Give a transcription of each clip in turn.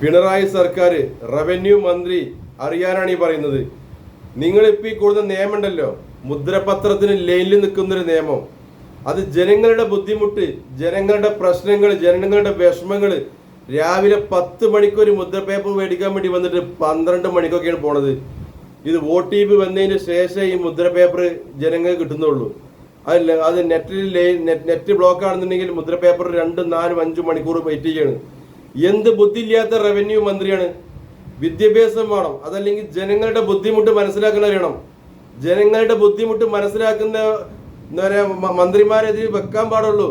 പിണറായി സർക്കാർ റവന്യൂ മന്ത്രി അറിയാനാണ് ഈ പറയുന്നത്. നിങ്ങളിപ്പോൾ ഈ കൊടുക്കുന്ന നിയമം ഉണ്ടല്ലോ മുദ്രപത്രത്തിന് ലൈനിൽ നിൽക്കുന്നൊരു നിയമം. അത് ജനങ്ങളുടെ ബുദ്ധിമുട്ട് ജനങ്ങളുടെ പ്രശ്നങ്ങൾ ജനങ്ങളുടെ വിഷമങ്ങൾ രാവിലെ പത്ത് മണിക്കൊരു മുദ്ര പേപ്പർ മേടിക്കാൻ വേണ്ടി വന്നിട്ട് പന്ത്രണ്ട് മണിക്കൊക്കെയാണ് പോണത്. ഇത് ഒ ടി പി വന്നതിന് ശേഷം ഈ മുദ്ര പേപ്പർ ജനങ്ങൾക്ക് കിട്ടുന്നുള്ളൂ. അതല്ല അത് നെറ്റിൽ നെറ്റ് നെറ്റ് ബ്ലോക്ക് ആണെന്നുണ്ടെങ്കിൽ മുദ്ര പേപ്പർ രണ്ടും നാലും അഞ്ചും മണിക്കൂർ വെയിറ്റ് ചെയ്യാണ്. എന്ത് ബുദ്ധിയില്ലാത്ത റവന്യൂ മന്ത്രിയാണ്? വിദ്യാഭ്യാസം വേണം. അതല്ലെങ്കിൽ ജനങ്ങളുടെ ബുദ്ധിമുട്ട് മനസ്സിലാക്കുന്ന അറിയണം. ജനങ്ങളുടെ ബുദ്ധിമുട്ട് മനസ്സിലാക്കുന്ന എന്താ മന്ത്രിമാരെ മന്ത്രിമാരെതിരെ വെക്കാൻ പാടുള്ളൂ.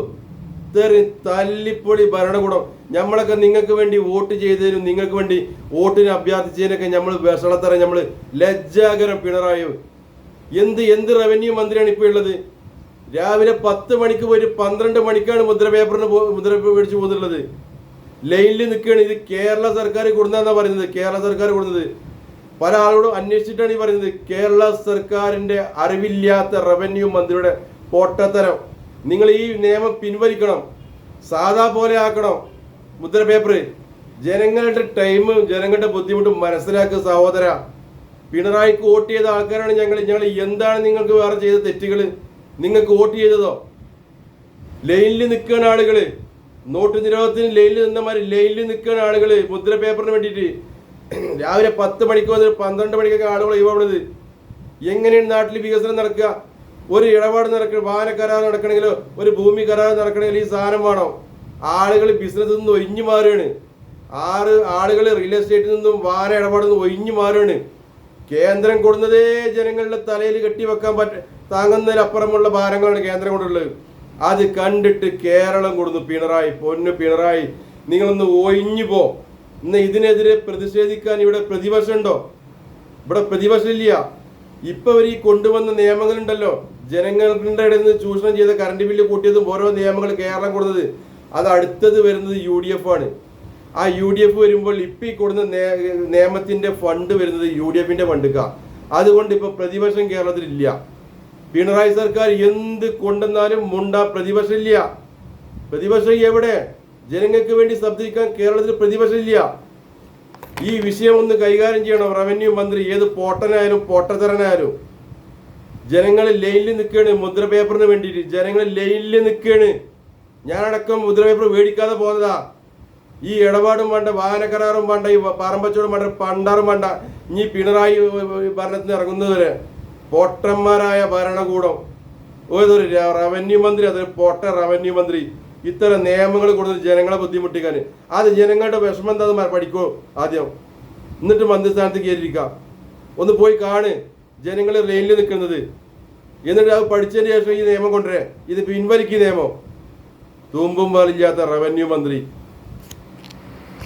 തെറി തല്ലിപ്പൊളി ഭരണകൂടം. നമ്മളൊക്കെ നിങ്ങൾക്ക് വേണ്ടി വോട്ട് ചെയ്തതിനും നിങ്ങൾക്ക് വേണ്ടി വോട്ടിന് അഭ്യർത്ഥിച്ചതിനൊക്കെ നമ്മൾ വിഷളത്തറ നമ്മൾ ലജ്ജാകരം പിണറായി എന്ത് എന്ത് റവന്യൂ മന്ത്രിയാണ് ഇപ്പോൾ ഉള്ളത്? രാവിലെ പത്ത് മണിക്ക് പോയിട്ട് പന്ത്രണ്ട് മണിക്കാണ് മുദ്ര പേപ്പറിന് മുദ്ര മേടിച്ച് പോകുന്നുള്ളത് ലൈനിൽ നിൽക്കുകയാണ്. ഇത് കേരള സർക്കാർ കൊടുന്നതെന്നാണ് പറയുന്നത്. കേരള സർക്കാർ കൊടുത്തത്. പല ആളുകളും അന്വേഷിച്ചിട്ടാണ് ഈ പറയുന്നത്. കേരള സർക്കാരിന്റെ അറിവില്ലാത്ത റവന്യൂ മന്ത്രിയുടെ പൊട്ടത്തരം. നിങ്ങൾ ഈ നിയമം പിൻവലിക്കണം. സാധാ പോലെ ആക്കണം. മുദ്ര പേപ്പർ ജനങ്ങളുടെ ടൈം ജനങ്ങളുടെ ബുദ്ധിമുട്ട് മനസ്സിലാക്കുക സഹോദര. പിണറായിക്ക് വോട്ട് ചെയ്ത ആൾക്കാരാണ് ഞങ്ങൾ. ഞങ്ങൾ എന്താണ് നിങ്ങൾക്ക് വേറെ ചെയ്ത തെറ്റുകൾ നിങ്ങൾക്ക് വോട്ട് ചെയ്തതോ? ലൈനിൽ നിൽക്കുന്ന ആളുകൾ. നോട്ട് നിരോധനത്തിന് ലൈനിൽ നിന്നമാര് ലൈനിൽ നിൽക്കുന്ന ആളുകൾ മുദ്ര പേപ്പറിന് വേണ്ടിയിട്ട് രാവിലെ പത്ത് മണിക്ക് വന്നിട്ട് പന്ത്രണ്ട് മണിക്കൊക്കെ ആളുകൾ ഇവിടെ എങ്ങനെയാണ് നാട്ടിൽ വികസനം നടക്കുക? ഒരു ഇടപാട് നടക്കണം വാഹന കരാർ നടക്കണമെങ്കിലോ ഒരു ഭൂമി കരാർ നടക്കണമെങ്കിലോ ഈ സാധനം വേണം? ആളുകൾ ബിസിനസ്സിൽ നിന്ന് ഒഴിഞ്ഞു മാറുകയാണ്. ആറ് ആളുകൾ റിയൽ എസ്റ്റേറ്റിൽ നിന്നും വാഹന ഇടപാടിൽ നിന്നും ഒഴിഞ്ഞു മാറുകയാണ്. കേന്ദ്രം കൊടുന്നതേ ജനങ്ങളുടെ തലയിൽ കെട്ടി വെക്കാൻ പറ്റ താങ്ങുന്നതിലപ്പുറമുള്ള ഭാരങ്ങളാണ് കേന്ദ്രം കൊണ്ടുള്ളത്. അത് കണ്ടിട്ട് കേരളം കൊടുന്നു പിണറായി പൊന്നു പിണറായി നിങ്ങളൊന്ന് ഒഴിഞ്ഞു പോ. ഇന്ന് ഇതിനെതിരെ പ്രതിഷേധിക്കാൻ ഇവിടെ പ്രതിപക്ഷം ഉണ്ടോ ഇവിടെ പ്രതിപക്ഷം ഇല്ല ഇപ്പൊ അവർ ഈ കൊണ്ടുവന്ന നിയമങ്ങളുണ്ടല്ലോ. ജനങ്ങളുടെ ഇടയിൽ നിന്ന് ചൂഷണം ചെയ്ത കറണ്ട് ബില്ല് കൂട്ടിയതും ഓരോ നിയമങ്ങൾ കേരളം കൊടുത്തത്. അത് അടുത്തത് വരുന്നത് യു ഡി എഫ് ആണ്. ആ യു ഡി എഫ് വരുമ്പോൾ ഇപ്പൊ ഈ കൊടുന്ന നിയമത്തിന്റെ ഫണ്ട് വരുന്നത് യു ഡി എഫിന്റെ ഫണ്ടുക്ക. അതുകൊണ്ട് ഇപ്പൊ പ്രതിപക്ഷം കേരളത്തിൽ ഇല്ല. പിണറായി സർക്കാർ എന്ത് കൊണ്ടെന്നാലും മുണ്ട പ്രതിപക്ഷം ഇല്ല പ്രതിപക്ഷം എവിടെ? ജനങ്ങൾക്ക് വേണ്ടി ശബ്ദിക്കാൻ കേരളത്തിൽ പ്രതിപക്ഷം ഇല്ല ഈ വിഷയം ഒന്ന് കൈകാര്യം ചെയ്യണം. റവന്യൂ മന്ത്രി ഏത് പോട്ടനായാലും പോട്ടത്തരനായാലും. ജനങ്ങൾ ലൈനിൽ നിൽക്കുകയാണ് മുദ്ര പേപ്പറിന് വേണ്ടിയിട്ട്. ജനങ്ങൾ ലൈനിൽ നിൽക്കുകയാണ്. ഞാനടക്കം മുദ്ര പേപ്പർ മേടിക്കാതെ പോകുന്നതാ. ഈ ഇടപാടും വേണ്ട വാഹന കരാറും വേണ്ട ഈ പാറമ്പച്ചോടും വേണ്ട പണ്ടാറും വേണ്ട. ഇനി പിണറായി ഭരണത്തിന് ഇറങ്ങുന്നതുവരെ പൊട്ടന്മാരായ ഭരണകൂടം. ഏതൊരു റവന്യൂ മന്ത്രി അതൊരു പോട്ട റവന്യൂ മന്ത്രി. ഇത്തരം നിയമങ്ങൾ കൊടുത്ത് ജനങ്ങളെ ബുദ്ധിമുട്ടിക്കാൻ. അത് ജനങ്ങളുടെ വിഷമം എന്താന്ന് പഠിക്കോ ആദ്യം. എന്നിട്ട് മന്ത്രിസ്ഥാനത്ത് കയറിയിരിക്കാം ഒന്ന് പോയി കാണ് ജനങ്ങൾ ലൈനിൽ നിൽക്കുന്നത്. എന്നിട്ട് അത് പഠിച്ചതിന് ശേഷം ഈ നിയമം കൊണ്ടുവരേ. ഇത് പിൻവലിക്കുന്ന നിയമം. തൂമ്പും പാലില്ലാത്ത റവന്യൂ മന്ത്രി.